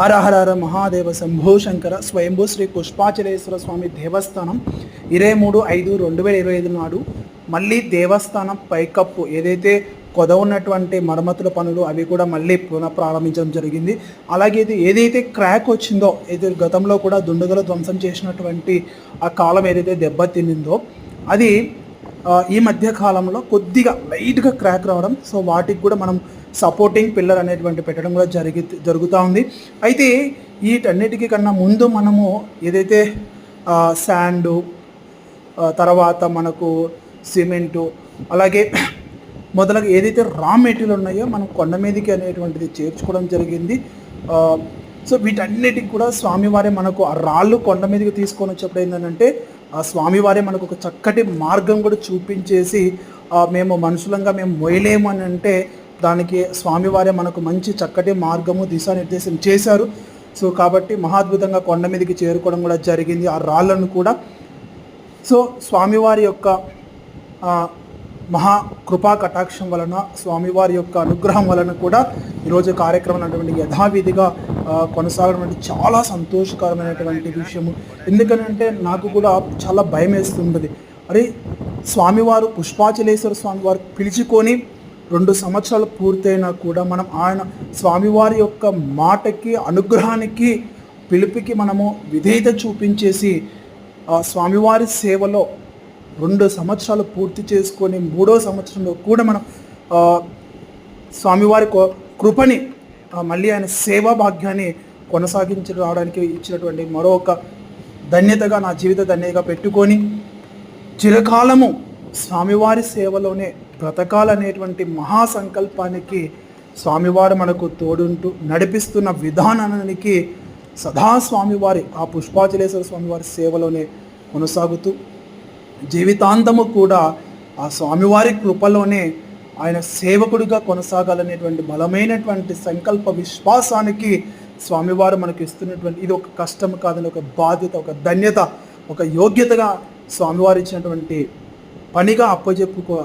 హర హర హర మహాదేవ శంభో శంకర స్వయంభూ శ్రీ పుష్పాచలేశ్వర స్వామి దేవస్థానం ఇరవై మూడు ఐదు రెండు వేల ఇరవై ఐదు నాడు మళ్ళీ దేవస్థానం పైకప్పు. ఏదైతే కొద ఉన్నటువంటి మరమ్మతుల పనులు అవి కూడా మళ్ళీ పునః ప్రారంభించడం జరిగింది. అలాగే ఇది ఏదైతే క్రాక్ వచ్చిందో ఇది గతంలో కూడా దుండగలు ధ్వంసం చేసినటువంటి ఆ కాలం ఏదైతే దెబ్బతిన్నిందో అది ఈ మధ్య కాలంలో కొద్దిగా లైట్గా క్రాక్ రావడం సో వాటికి కూడా మనం సపోర్టింగ్ పిల్లర్ అనేటువంటి పెట్టడం కూడా జరిగి జరుగుతూ ఉంది. అయితే వీటన్నిటికీ కన్నా ముందు మనము ఏదైతే శాండు తర్వాత మనకు సిమెంటు అలాగే మొదలగా ఏదైతే రా మెటీరియల్ ఉన్నాయో మనం కొండ మీదకి అనేటువంటిది చేర్చుకోవడం జరిగింది. సో వీటన్నిటికి కూడా స్వామివారే మనకు ఆ రాళ్ళు కొండ మీదకి తీసుకొని వచ్చేప్పుడు ఏంటంటే ఆ స్వామివారే మనకు ఒక చక్కటి మార్గం కూడా చూపించేసి మేము మనుషులంగా మేము మొయలేము అని అంటే దానికి స్వామివారే మనకు మంచి చక్కటి మార్గము దిశానిర్దేశం చేశారు. సో కాబట్టి మహాద్భుతంగా కొండ మీదకి చేరుకోవడం కూడా జరిగింది ఆ రాళ్ళను కూడా. సో స్వామివారి యొక్క మహా కృపా కటాక్షం వలన స్వామివారి యొక్క అనుగ్రహం వలన కూడా ఈరోజు కార్యక్రమం అటువంటి యథావిధిగా కొనసాగడం చాలా సంతోషకరమైనటువంటి విషయము. ఎందుకంటే నాకు కూడా చాలా భయం వేస్తుంటుంది అరే స్వామివారు పుష్పాచలేశ్వర స్వామివారు పిలుచుకొని రెండు సంవత్సరాలు పూర్తయినా కూడా మనం ఆయన స్వామివారి యొక్క మాటకి అనుగ్రహానికి పిలుపుకి మనము విధేయత చూపించేసి స్వామివారి సేవలో రెండు సంవత్సరాలు పూర్తి చేసుకొని మూడో సంవత్సరంలో కూడా మనం స్వామివారి కో- కృపని మళ్ళీ ఆయన సేవా భాగ్యాన్ని కొనసాగించి రావడానికి ఇచ్చినటువంటి మరొక ధన్యతగా నా జీవిత ధన్యతగా పెట్టుకొని చిరకాలము స్వామివారి సేవలోనే బ్రతకాలనేటువంటి మహాసంకల్పానికి స్వామివారు మనకు తోడుంటూ నడిపిస్తున్న విధానానికి సదా స్వామివారి ఆ పుష్పాచలేశ్వర స్వామివారి సేవలోనే కొనసాగుతూ జీవితాంతము కూడా ఆ స్వామివారి కృపలోనే ఆయన సేవకుడిగా కొనసాగాలనేటువంటి బలమైనటువంటి సంకల్ప విశ్వాసానికి స్వామివారు మనకు ఇస్తున్నటువంటి ఇది ఒక కష్టం కాదని ఒక బాధ్యత ఒక ధన్యత ఒక యోగ్యతగా స్వామివారు ఇచ్చినటువంటి పనిగా అప్పచెప్పుకో